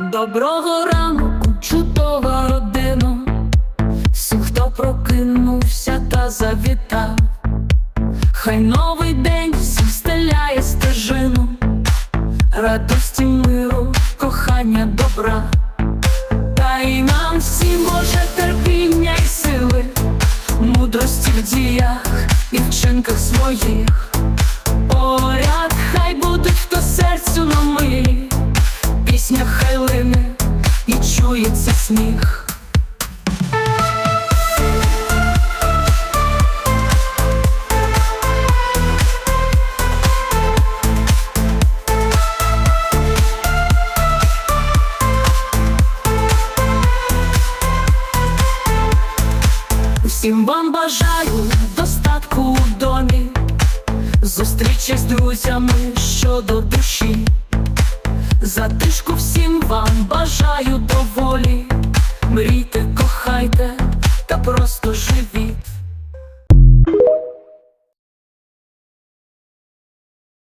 Доброго ранку, чудова родина, всім, хто прокинувся та завітав, хай новий день всім стеляє стежину, радості миру, кохання добра, та й нам всім Боже терпіння й сили, мудрості в діях і вчинках своїх. І чується сміх. Всім вам бажаю достатку у домі, зустрічі з друзями щодо душі. Затишку всім вам бажаю доволі. Мрійте, кохайте та просто живіть.